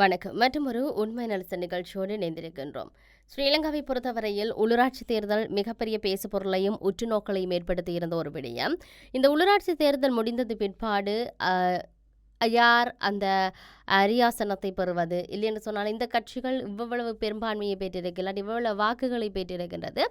வணக்கம். மற்றும் ஒரு உண்மை நலச நிகழ்ச்சியோடு இணைந்திருக்கின்றோம். ஸ்ரீலங்காவை பொறுத்தவரையில் உள்ளூராட்சி தேர்தல் மிகப்பெரிய பேசுபொருளையும் உற்றுநோக்கலையும் ஏற்படுத்தியிருந்த ஒரு விடயம். இந்த உள்ளூராட்சி தேர்தல் முடிந்தது பிற்பாடு யார் அந்த அரியாசனத்தை பெறுவது. இல்லைன்னு சொன்னால் இந்த கட்சிகள் இவ்வளவு பெரும்பான்மையை பெற்றிருக்கிறது இவ்வளவு வாக்குகளை பெற்றிருக்கின்றது.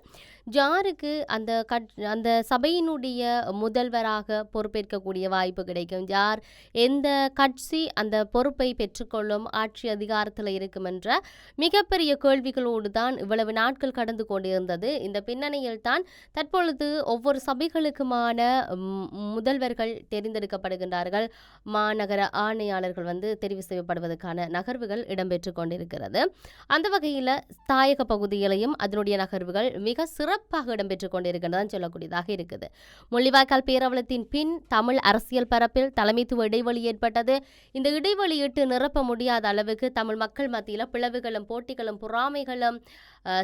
ஜாருக்கு அந்த கட் அந்த சபையினுடைய முதல்வராக பொறுப்பேற்கக்கூடிய வாய்ப்பு கிடைக்கும்? யார் எந்த கட்சி அந்த பொறுப்பை பெற்றுக்கொள்ளும் ஆட்சி அதிகாரத்தில் இருக்கும் என்ற மிகப்பெரிய கேள்விகளோடு தான் இவ்வளவு நாட்கள் கடந்து கொண்டிருந்தது. இந்த பின்னணியில் தான் தற்பொழுது ஒவ்வொரு சபைகளுக்குமான முதல்வர்கள் தேர்ந்தெடுக்கப்படுகின்றார்கள். மாநகர ஆணையாளர்கள் வந்து தெரிவு செய்யப்படுவதற்கான நகர்வுகள் இடம்பெற்று கொண்டிருக்கிறது. அந்த வகையில் தாயக பகுதியிலையும் அதனுடைய நகர்வுகள் மிக சிறப்பாக இடம்பெற்று கொண்டிருக்கின்றதான் சொல்லக்கூடியதாக இருக்குது. முள்ளிவாய்க்கால் பேரவலத்தின் பின் தமிழ் அரசியல் பரப்பில் தலைமைத்துவ இடைவெளி ஏற்பட்டது. இந்த இடைவெளியிட்டு நிரப்ப முடியாத அளவுக்கு தமிழ் மக்கள் மத்தியில் பிளவுகளும் போட்டிகளும் பொறாமைகளும்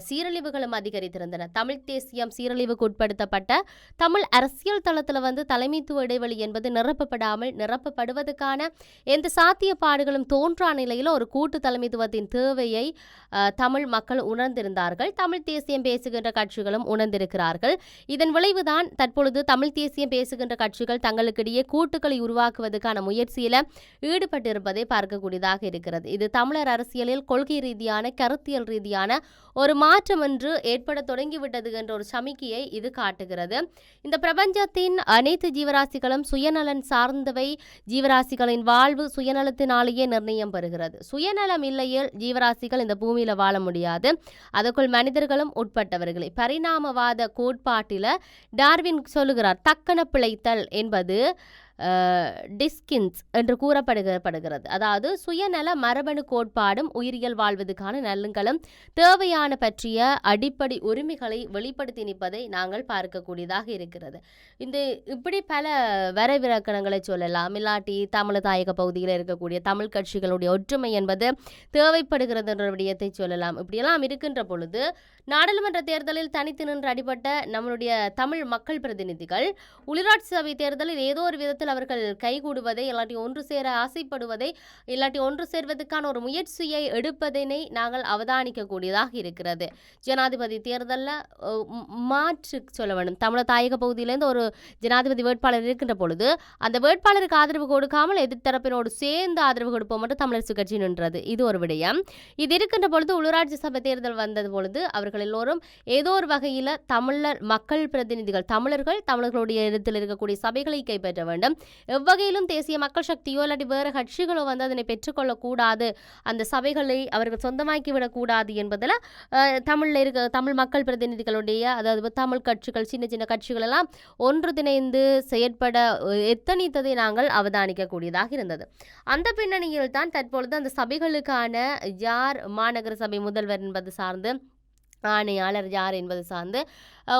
சீரழிவுகளும் அதிகரித்திருந்தன. தமிழ் தேசியம் சீரழிவுக்கு உட்படுத்தப்பட்ட தமிழ் அரசியல் தளத்தில் வந்து தலைமைத்துவ இடைவெளி என்பது நிரப்பப்படாமல் நிரப்பப்படுவதற்கான எந்த சாத்தியப்பாடுகளும் தோன்றா நிலையில் ஒரு கூட்டு தலைமைத்துவத்தின் தேவையை தமிழ் மக்கள் உணர்ந்திருந்தார்கள். தமிழ் தேசியம் பேசுகின்ற கட்சிகளும் உணர்ந்திருக்கிறார்கள். இதன் விளைவுதான் தற்பொழுது தமிழ் தேசியம் பேசுகின்ற கட்சிகள் தங்களுக்கிடையே கூட்டுக்களை உருவாக்குவதற்கான முயற்சியில் ஈடுபட்டிருப்பதை பார்க்கக்கூடியதாக இருக்கிறது. இது தமிழர் அரசியலில் கொள்கை ரீதியான கருத்தியல் ரீதியான ஒரு மாற்றம் ஒன்று ஏற்பட தொடங்கிவிட்டது என்ற ஒரு சமிக்கையை இது காட்டுகிறது. இந்த பிரபஞ்சத்தின் அனைத்து ஜீவராசிகளும் சுயநலன் சார்ந்தவை. ஜீவராசிகளின் வாழ்வு சுயநலத்தினாலேயே நிர்ணயம் பெறுகிறது. சுயநலம் இல்லையில் ஜீவராசிகள் இந்த பூமியில் வாழ முடியாது. அதற்குள் மனிதர்களும் உட்பட்டவர்களே. பரிணாமவாத கோட்பாட்டில் டார்வின் சொல்லுகிறார் தக்கன பிழைத்தல் என்பது டிஸ்கின்ஸ் என்று கூறப்படுகிறது அதாவது சுயநல மரபணு கோட்பாடும் உயிரியல் வாழ்வதற்கான நலன்களும் தேவையான பற்றிய அடிப்படை உரிமைகளை வெளிப்படுத்தி நிற்பதை நாங்கள் பார்க்கக்கூடியதாக இருக்கிறது. இந்த இப்படி பல வரைவிலக்கணங்களை சொல்லலாம். இல்லாட்டி தமிழ் தாயக பகுதியில் இருக்கக்கூடிய தமிழ் கட்சிகளுடைய ஒற்றுமை என்பது தேவைப்படுகிறது என்ற விடயத்தை சொல்லலாம். இப்படியெல்லாம் இருக்கின்ற பொழுது நாடாளுமன்ற தேர்தலில் தனித்து நின்று அடிபட்ட நம்மளுடைய தமிழ் மக்கள் பிரதிநிதிகள் உள்ளூராட்சி சபை தேர்தலில் ஏதோ ஒரு விதத்தில் அவர்கள் கைகூடுவதை இல்லாட்டி ஒன்று சேர ஆசைப்படுவதை இல்லாட்டி ஒன்று சேர்வதற்கான ஒரு முயற்சியை எடுப்பதனை நாங்கள் அவதானிக்கக்கூடியதாக இருக்கிறது. ஜனாதிபதி தேர்தலில் மாற்று சொல்ல வேண்டும். தமிழர் தாயக பகுதியிலேருந்து ஒரு ஜனாதிபதி வேட்பாளர் இருக்கின்ற பொழுது அந்த வேட்பாளருக்கு ஆதரவு கொடுக்காமல் எதிர்த்தரப்பினோடு சேர்ந்து ஆதரவு கொடுப்போம் மட்டும் தமிழரசு கட்சி நின்றது. இது ஒரு விடயம். இது இருக்கின்ற பொழுது உள்ளூராட்சி சபை தேர்தல் வந்தது பொழுது அவர்கள் எல்லோரும் ஏதோ ஒரு வகையில் தமிழர் மக்கள் பிரதிநிதிகள் தமிழர்கள் தமிழர்களுடைய இடத்தில் இருக்கக்கூடிய சபைகளை கைப்பற்ற வேண்டும். எவ்வகையிலும் தேசிய மக்கள் சக்தியோ இல்லாட்டி வேறு கட்சிகளோ வந்து அதனை பெற்றுக்கொள்ளக்கூடாது. அந்த சபைகளை அவர்கள் சொந்தமாக்கி விடக்கூடாது என்பதில் தமிழில் இருக்க தமிழ் மக்கள் பிரதிநிதிகளுடைய அதாவது தமிழ் கட்சிகள் சின்ன சின்ன கட்சிகள் எல்லாம் ஒன்று திணைந்து செயற்பட எத்தனைத்ததை எத்தனித்ததை நாங்கள் அவதானிக்கக்கூடியதாக இருந்தது. அந்த பின்னணியில் தான் தற்பொழுது அந்த சபைகளுக்கான யார் மாநகர சபை முதல்வர் என்பது சார்ந்து ஆணையாளர் யார் என்பது சார்ந்து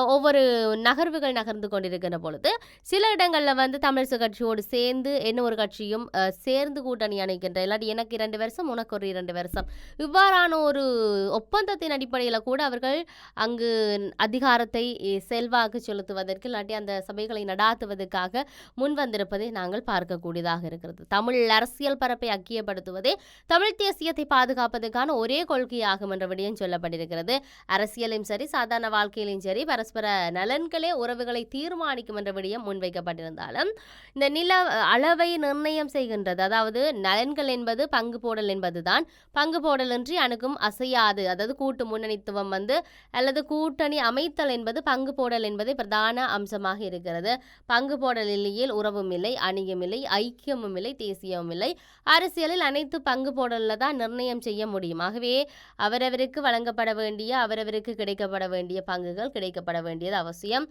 ஒவ்வொரு நகர்வுகள் நகர்ந்து கொண்டிருக்கிற பொழுது சில இடங்களில் வந்து தமிழிசை கட்சியோடு சேர்ந்து என்ன ஒரு கட்சியும் சேர்ந்து கூட்டணி அணைக்கின்ற இல்லாட்டி எனக்கு இரண்டு வருஷம் உனக்கு ஒரு இரண்டு வருஷம் இவ்வாறான ஒரு ஒப்பந்தத்தின் அடிப்படையில் கூட அவர்கள் அங்கு அதிகாரத்தை செல்வாக்கு செலுத்துவதற்கு இல்லாட்டி அந்த சபைகளை நடாத்துவதற்காக முன் வந்திருப்பதை நாங்கள் பார்க்கக்கூடியதாக இருக்கிறது. தமிழ் அரசியல் பரப்பை அக்கியப்படுத்துவதே தமிழ் தேசியத்தை பாதுகாப்பதற்கான ஒரே கொள்கையாகும் என்ற விடயம் சொல்லப்பட்டிருக்கிறது. அரசியலையும் சரி சாதாரண வாழ்க்கையிலும் சரி பரஸ்பர நலன்களே உறவுகளை தீர்மானிக்கும் என்ற விடயம் முன்வைக்கப்பட்டிருந்தாலும் இந்த நில அளவை நிர்ணயம் செய்கின்றது. அதாவது நலன்கள் என்பது பங்கு போடல் என்பதுதான். பங்கு போடலின்றி அணுகும் அசையாது. அதாவது கூட்டு முன்னணித்துவம் வந்து அல்லது கூட்டணி அமைத்தல் என்பது பங்கு போடல் என்பதே பிரதான அம்சமாக இருக்கிறது. பங்கு போடல் இல்லையில் உறவும் இல்லை அணியும் இல்லை ஐக்கியமும் இல்லை தேசியமும் இல்லை. அரசியலில் அனைத்து பங்கு போடலில் தான் நிர்ணயம் செய்ய முடியும். ஆகவே அவரவருக்கு வழங்கப்பட வேண்டிய அவரவருக்கு கிடைக்கப்பட வேண்டிய பங்குகள் கிடைக்கப்பட வேண்டியது அவசியம்.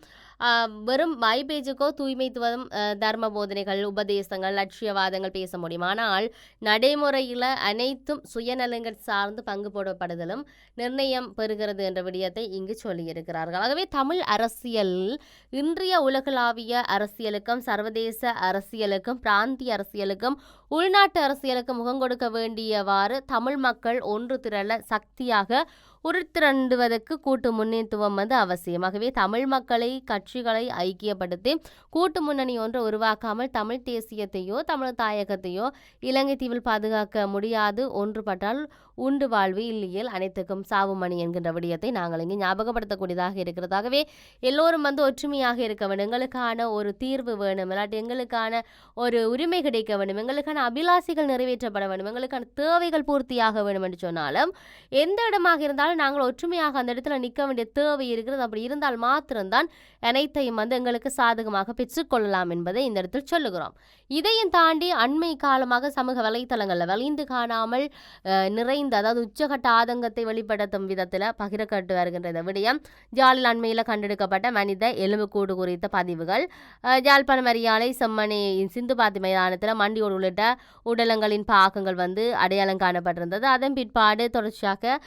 வெறும் மைபேஜுக்கோ தூய்மைத்துவம் தர்ம போதனைகள் உபதேசங்கள் லட்சியவாதங்கள் பேச முடியும். ஆனால் நடைமுறையில் அனைத்தும் சுயநலங்கள் சார்ந்து பங்கு போடப்படுதலும் நிர்ணயம் பெறுகிறது என்ற விடயத்தை இங்கு சொல்லியிருக்கிறார்கள். ஆகவே தமிழ் அரசியல் இன்றைய உலகளாவிய அரசியலுக்கும் சர்வதேச அரசியலுக்கும் பிராந்திய அரசியலுக்கும் உள்நாட்டு அரசியலுக்கு முகம் கொடுக்க வேண்டியவாறு தமிழ் மக்கள் ஒன்று திரள சக்தியாக உருத்திரண்டுவதற்கு கூட்டு முன்னேத்துவம் வந்து அவசியமாகவே தமிழ் மக்களை கட்சிகளை ஐக்கியப்படுத்தி கூட்டு முன்னணி ஒன்று உருவாக்காமல் தமிழ் தேசியத்தையோ தமிழ் தாயகத்தையோ இலங்கை தீவில் பாதுகாக்க முடியாது. ஒன்றுபட்டால் உண்டு வாழ்வு இல்லையில் அனைத்துக்கும் சாவுமணி என்கின்ற விடயத்தை நாங்கள் இங்கே ஞாபகப்படுத்தக்கூடியதாக இருக்கிறதாகவே எல்லோரும் வந்து ஒற்றுமையாக இருக்க வேண்டும். எங்களுக்கான ஒரு தீர்வு வேணும். இல்லாட்டி எங்களுக்கான ஒரு உரிமை கிடைக்க வேண்டும். எங்களுக்கான அபிலாசிகள் நிறைவேற்றப்பட வேண்டும். எங்களுக்கான தேவைகள் பூர்த்தியாக வேண்டும் என்று சொன்னாலும் எந்த இடமாக இருந்தாலும் நாங்கள் ஒற்றுமையாக அந்த இடத்துல நிற்க வேண்டிய தேவை இருக்கிறது. அப்படி இருந்தால் மாத்திரம்தான் அனைத்தையும் வந்து எங்களுக்கு சாதகமாக பெற்றுக்கொள்ளலாம் என்பதை இந்த இடத்தில் சொல்லுகிறோம். இதையும் தாண்டி அண்மை காலமாக சமூக வலைத்தளங்களில் வலிந்து காணாமல் நிறைந்த அதாவது உச்சகட்ட ஆதங்கத்தை வெளிப்படுத்தும் விதத்தில் பகிரப்பட்டு வருகின்ற இந்த விடயம் ஜாலில் அண்மையில் கண்டெடுக்கப்பட்ட மனித எலும்புக்கூடு குறித்த பதிவுகள். ஜாழ்ப்பாணம் அரியாலை செம்மணி சிந்து பாத்தி மைதானத்தில் மண்டியோடு உள்ளிட்ட உடலங்களின் பாகங்கள் வந்து அடையாளம் காணப்பட்டிருந்தது. அதன் பிற்பாடு தொடர்ச்சியாக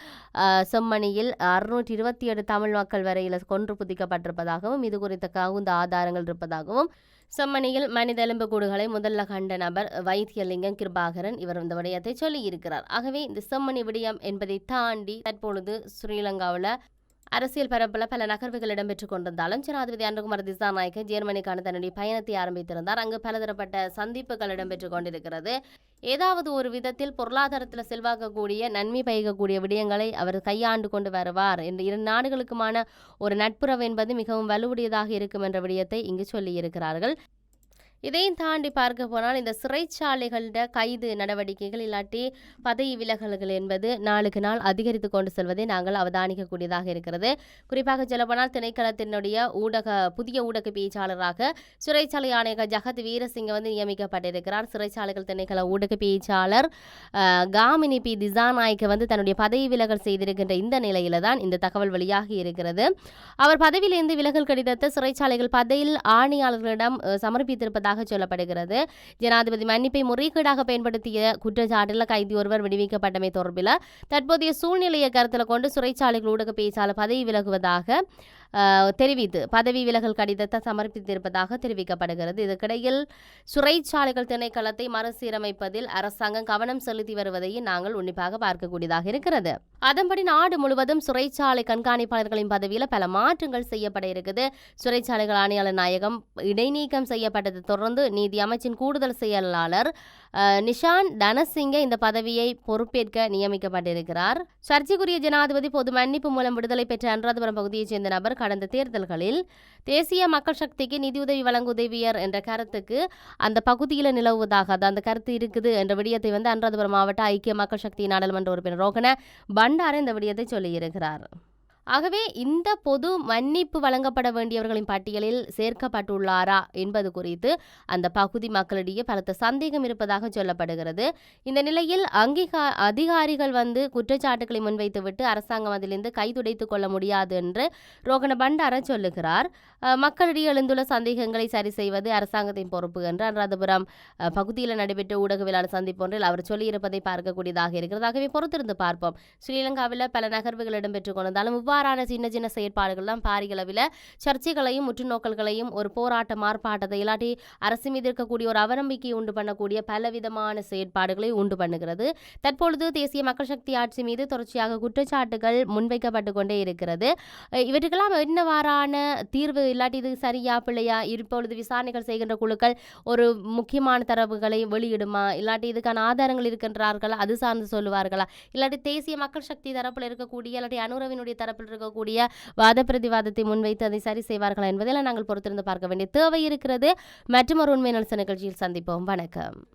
செம்மணியில் அறுநூற்றி இருபத்தி ஏழு தமிழ் மக்கள் வரையில் கொன்று புதிக்கப்பட்டிருப்பதாகவும் இது குறித்த கவுந்த ஆதாரங்கள் இருப்பதாகவும் செம்மணியில் மனித எலும்புக்கூடுகளை முதல்ல கண்ட நபர் வைத்தியலிங்கம் கிருபாகரன் இவர் இந்த விடயத்தை சொல்லியிருக்கிறார். ஆகவே இந்த செம்மணி விடயம் என்பதை தாண்டி தற்பொழுது ஸ்ரீலங்காவில் அரசியல் பரப்பில் பல நகர்வுகள் இடம்பெற்றுக் கொண்டிருந்தாலும் ஜனாதிபதி அன்றகுமார் திசாநாயக்க ஜெர்மனிக்கான தன்னுடைய பயணத்தை ஆரம்பித்திருந்தார். அங்கு பலதரப்பட்ட சந்திப்புகள் இடம்பெற்றுக் கொண்டிருக்கிறது. ஏதாவது ஒரு விதத்தில் பொருளாதாரத்தில் செல்வாக்கக்கூடிய நன்மை பயக்கக்கூடிய விடயங்களை அவர் கையாண்டு கொண்டு வருவார் என்று இரு நாடுகளுக்குமான ஒரு நட்புறவு என்பது மிகவும் வலுவுடையதாக இருக்கும் என்ற விடயத்தை இங்கு சொல்லியிருக்கிறார்கள். இதையும் தாண்டி பார்க்க போனால் இந்த சிறைச்சாலைகளிட கைது நடவடிக்கைகள் இல்லாட்டி பதவி விலகல்கள் என்பது நாளுக்கு நாள் அதிகரித்து கொண்டு செல்வதை நாங்கள் அவதானிக்கக்கூடியதாக இருக்கிறது. குறிப்பாக சொல்லப்போனால் திணைக்களத்தினுடைய ஊடக புதிய ஊடக பேச்சாளராக சிறைச்சாலை ஆணையர் ஜகத் வீரசிங்க வந்து நியமிக்கப்பட்டிருக்கிறார். சிறைச்சாலைகள் திணைக்கள ஊடக பேச்சாளர் காமினி பி. திசாநாயக்க வந்து தன்னுடைய பதவி விலகல் செய்திருக்கின்ற இந்த நிலையில தான் இந்த தகவல் வெளியாகி இருக்கிறது. அவர் பதவியிலிருந்து விலகல் கடிதத்தை சிறைச்சாலைகள் பதவியில் ஆணையாளர்களிடம் சமர்ப்பித்திருப்பதாக உள்ளதாக சொல்லப்படுகிறது. ஜனாதிபதி மன்னிப்பை முறைகேடாக பயன்படுத்திய குற்றச்சாட்டில் கைதி ஒருவர் விடுவிக்கப்பட்டமை தொடர்பில் தற்போதைய சூழ்நிலையை கருத்தில் கொண்டு சிறைச்சாலைகள் ஊடக பேச்சாளர் பதவி விலகுவதாக தெரிவித்து பதவி விலகல் கடிதத்தை சமர்ப்பித்திருப்பதாக தெரிவிக்கப்படுகிறது. இதற்கிடையில் சிறைச்சாலைகள் திணைக்களத்தை மறுசீரமைப்பதில் அரசாங்கம் கவனம் செலுத்தி வருவதையும் நாங்கள் உன்னிப்பாக பார்க்கக்கூடியதாக இருக்கிறது. அதன்படி நாடு முழுவதும் சிறைச்சாலை கண்காணிப்பாளர்களின் பதவியில் பல மாற்றங்கள் செய்யப்பட இருக்குது. சிறைச்சாலைகள் ஆணையாளர் நாயகம் இடைநீக்கம் செய்யப்பட்டதை தொடர்ந்து நீதி அமைச்சின் கூடுதல் செயலாளர் நிஷான் தனசிங்க இந்த பதவியை பொறுப்பேற்க நியமிக்கப்பட்டிருக்கிறார். சர்ச்சைக்குரிய ஜனாதிபதி பொது மன்னிப்பு மூலம் விடுதலை பெற்ற அனுராதபுரம் பகுதியைச் சேர்ந்த நபர் கடந்த தேர்தல்களில் தேசிய மக்கள் சக்திக்கு நிதியுதவி வழங்குதவியர் என்ற கருத்துக்கு அந்த பகுதியில் நிலவுவதாக அந்த கருத்து இருக்குது என்ற விடயத்தை வந்து அனுராதபுரம் மாவட்ட ஐக்கிய மக்கள் சக்தி நாடாளுமன்ற உறுப்பினர் ரோகன பண்டார இந்த விடயத்தை சொல்லியிருக்கிறார். ஆகவே இந்த பொது மன்னிப்பு வழங்கப்பட வேண்டியவர்களின் பட்டியலில் சேர்க்கப்பட்டுள்ளாரா என்பது குறித்து அந்த பகுதி மக்களிடையே பலத்த சந்தேகம் இருப்பதாக சொல்லப்படுகிறது. இந்த நிலையில் அங்கீகா அதிகாரிகள் வந்து குற்றச்சாட்டுகளை முன்வைத்துவிட்டு அரசாங்கம் அதிலிருந்து கைதுடைத்துக் கொள்ள முடியாது என்று ரோகண பண்டார சொல்லுகிறார். மக்களிடையே எழுந்துள்ள சந்தேகங்களை சரி செய்வது அரசாங்கத்தின் பொறுப்பு என்று அனுராதபுரம் பகுதியில் நடைபெற்ற ஊடகவியலாளர் சந்திப்பொன்றில் அவர் சொல்லியிருப்பதை பார்க்கக்கூடியதாக இருக்கிறது. ஆகவே பொறுத்திருந்து பார்ப்போம். ஸ்ரீலங்காவில் பல நகர்வுகள் இடம்பெற்றுக் கொண்டதாலும் இவ்வாறான சின்ன சின்ன செயற்பாடுகள் தான் பாரிகளவில் சர்ச்சைகளையும் முற்றுநோக்கல்களையும் ஒரு போராட்ட மார்ப்பாட்டத்தை இல்லாட்டி அரசு மீது இருக்கக்கூடிய ஒரு அவநம்பிக்கையை உண்டு பண்ணக்கூடிய பலவிதமான செயற்பாடுகளை உண்டு பண்ணுகிறது. தற்பொழுது தேசிய மக்கள் சக்தி ஆட்சி மீது தொடர்ச்சியாக குற்றச்சாட்டுகள் முன்வைக்கப்பட்டு கொண்டே இருக்கிறது. இவற்றுக்கெல்லாம் என்னவாறான தீர்வு இல்லாட்டி இது சரியா பிள்ளையா இப்பொழுது விசாரணைகள் செய்கின்ற குழுக்கள் ஒரு முக்கியமான தரவுகளை வெளியிடுமா? இல்லாட்டி இதுக்கான ஆதாரங்கள் இருக்கின்றார்களா? அது சார்ந்து சொல்லுவார்களா? இல்லாட்டி தேசிய மக்கள் சக்தி தரப்பில் இருக்கக்கூடிய இல்லாட்டி அனுரவினுடைய தரப்பில் இருக்கக்கூடிய வாத பிரதிவாதத்தை முன்வைத்து அதை சரி செய்வார்களா என்பதெல்லாம் நாங்கள் பொறுத்திருந்து பார்க்க வேண்டிய தேவை இருக்கிறது. மற்றும் ஒரு உண்மை நிகழ்ச்சியில் சந்திப்போம். வணக்கம்.